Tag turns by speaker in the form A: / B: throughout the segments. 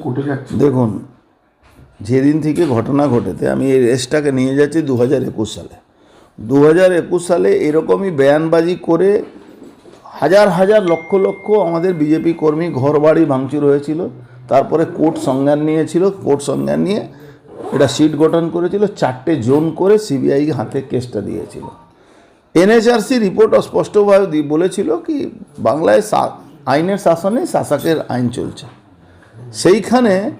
A: কোর্টে যাচ্ছে
B: দেখুন, যেদিন থেকে ঘটনা ঘটেতে আমি এই রেসটাকে নিয়ে যাচ্ছি দু হাজার একুশ সালে। দু হাজার একুশ সালে এরকমই বয়ানবাজি করে হাজার হাজার লক্ষ লক্ষ আমাদের বিজেপি কর্মী ঘর বাড়ি ভাঙচুর হয়েছিল, তারপরে কোর্ট সংজ্ঞান নিয়েছিল, কোর্ট সংজ্ঞান নিয়ে এটা সিট গঠন করেছিল, চারটে জোন করে সিবিআই হাতে কেসটা দিয়েছিল। এনএচআরসি রিপোর্ট স্পষ্টভাবে দি- বলেছিল কি, বাংলায় আইনের শাসনে শাসকের আইন চলছে। সেইখানে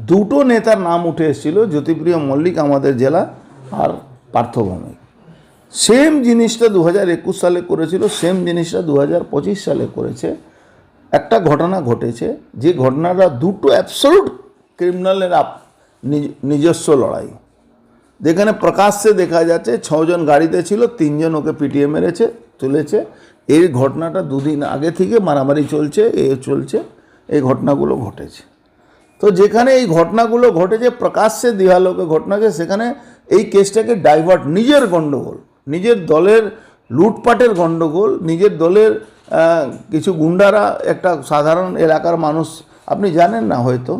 B: দুটো নেতার নাম উঠে এসেছিল, জ্যোতিপ্রিয় মল্লিক আমাদের জেলা আর পার্থভৌমিক সেম জিনিসটা দু একুশ সালে করেছিল সেম জিনিসটা দু হাজার পঁচিশ সালে করেছে। একটা ঘটনা ঘটেছে, যে ঘটনাটা দুটো অ্যাবসলুট ক্রিমিনালের আপ- নিজস্ব লড়াই। যেখানে প্রকাশ্যে দেখা যাচ্ছে ছজন গাড়িতে ছিল, তিনজন ওকে পিটিয়ে মেরেছে, তুলেছে। এই ঘটনাটা দুদিন আগে থেকে মারামারি চলছে, এ চলছে। এই ঘটনাগুলো ঘটেছে। তো যেখানে এই ঘটনাগুলো ঘটেছে, প্রকাশ্যে দিহালোকে ঘটনাকে, সেখানে এই কেসটাকে ডাইভার্ট নিজের গণ্ডগোল, নিজের দলের লুটপাটের গণ্ডগোল, নিজের দলের কিছু গুন্ডারা, একটা সাধারণ এলাকার মানুষ, আপনি জানেন না হয়তো,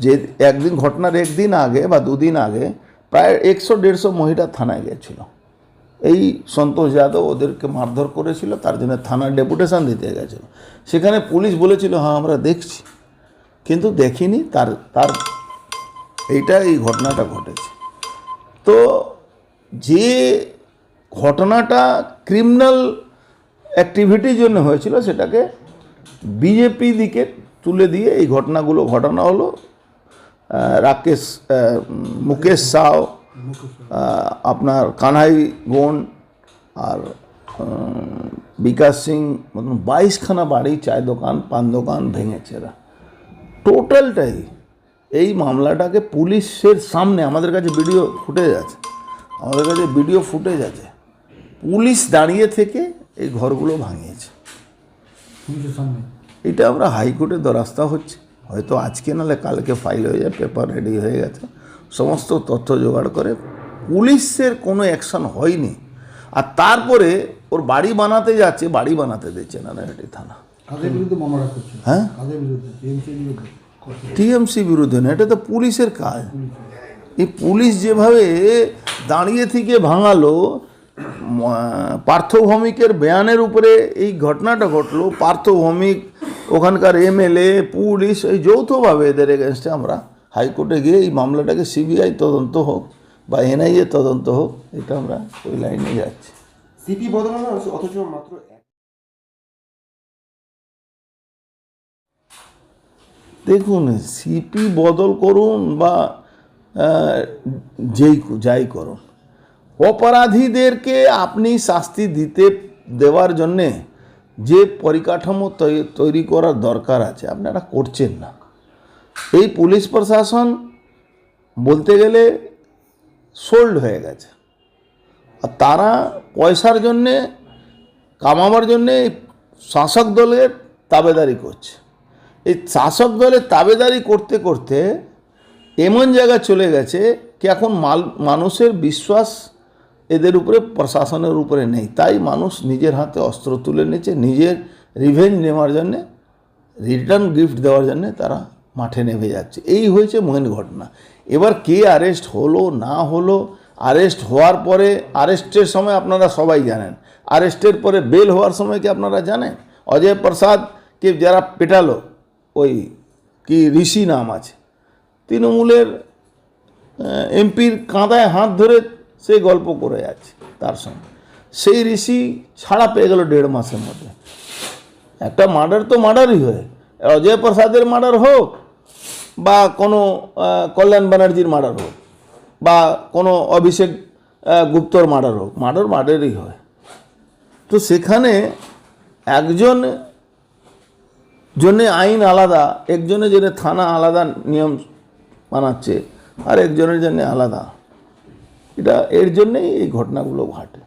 B: যে একদিন, ঘটনার একদিন আগে বা দুদিন আগে, প্রায় একশো দেড়শো মহিলা থানায় গেছিল। এই সন্তোষ যাদব ওদেরকে মারধর করেছিল, তার জন্য থানার ডেপুটেশন দিতে গেছিল। সেখানে পুলিশ বলেছিল হ্যাঁ আমরা দেখছি। কিন্তু দেখিনি, তার তার, এইটা এই ঘটনাটা ঘটেছে। তো যে ঘটনাটা ক্রিমিনাল অ্যাক্টিভিটির জন্য হয়েছিল, সেটাকে বিজেপি দিকে তুলে দিয়ে এই ঘটনাগুলো, ঘটানো হলো রাকেশ মুকেশ সাও আপনার কানাই গোন আর বিকাশ সিং মতন বাইশখানা বাড়ি চায় দোকান পান দোকান ভেঙেছে এরা। টোটালটাই এই মামলাটাকে পুলিশের সামনে আমাদের কাছে ভিডিও ফুটেজ আছে আমাদের কাছে ভিডিও ফুটেজ আছে পুলিশ দাঁড়িয়ে থেকে এই ঘরগুলো ভাঙিয়েছে। এটা আমরা হাইকোর্টে দরাস্তা হচ্ছে। হয়তো আজকে নাহলে কালকে ফাইল হয়ে যায় পেপার রেডি হয়ে গেছে। সমস্ত তথ্য জোগাড় করে। পুলিশের কোনো অ্যাকশন হয়নি। আর তারপরে ওর বাড়ি বানাতে যাচ্ছে বাড়ি বানাতে দিচ্ছে না নারায়ণহাটি থানা। হ্যাঁ? টিএমসি বিরুদ্ধে? না এটা তো পুলিশের কাজ। এই পুলিশ যেভাবে দাঁড়িয়ে থেকে ভাঙালো পার্থভৌমিকের বেয়ানের উপরে এই ঘটনাটা ঘটলো। পার্থভৌমিক ওখানকার এমএলএ পুলিশ এই যৌথভাবে এদের এগেনস্টে আমরা হাইকোর্টে গিয়ে এই মামলাটাকে সিবিআই তদন্ত হোক বা এনআইএ তদন্ত হোক এটা আমরা ওই লাইনে যাচ্ছি
C: সিপি বদলানো অথচ মাত্র
B: দেখুন সিপি বদল করুন বা যেই যাই করুন। অপরাধীদেরকে আপনি শাস্তি দিতে দেওয়ার জন্যে যে পরিকাঠামো তৈরি করার দরকার আছে আপনারা করছেন না। এই পুলিশ প্রশাসন বলতে গেলে সোল্ড হয়ে গেছে। আর তারা পয়সার জন্যে, কামাবার জন্যে এই শাসক দলের তাবেদারি করছে। এই শাসক দলের তাবেদারি করতে করতে এমন জায়গা চলে গেছে কি এখন মাল, মানুষের বিশ্বাস এদের উপরে, প্রশাসনের উপরে নেই। তাই মানুষ নিজের হাতে অস্ত্র তুলে নিচ্ছে, নিজের রিভেঞ্জ নেওয়ার জন্যে রিটার্ন গিফট দেওয়ার জন্যে তারা মাঠে নেমে যাচ্ছে। এই হয়েছে মেন ঘটনা। এবার কে অ্যারেস্ট হলো, না হলো অ্যারেস্ট হওয়ার পরে অ্যারেস্টের সময় আপনারা সবাই জানেন। অ্যারেস্টের পরে বেল হওয়ার সময় কি আপনারা জানেন? অজয় প্রসাদকে যারা পেটালো, ওই কি ঋষি নাম আছে, তৃণমূলের এমপির কাঁদায় হাত ধরে সে গল্প করে যাচ্ছে তার সঙ্গে। সেই ঋষি ছাড়া পেয়ে গেল দেড় মাসের মধ্যে। একটা মার্ডার তো মার্ডারই হয়। অজয় প্রসাদের মার্ডার হোক বা কোনো কল্যাণ ব্যানার্জির মার্ডার হোক বা কোনো অভিষেক গুপ্তর মার্ডার হোক, মার্ডার মার্ডারই হয়। তো সেখানে একজন জন্যে আইন আলাদা, একজনের জন্য থানা আলাদা নিয়ম বানাচ্ছে আর একজনের জন্য আলাদা। এটা এর জন্যেই এই ঘটনাগুলো ঘটে।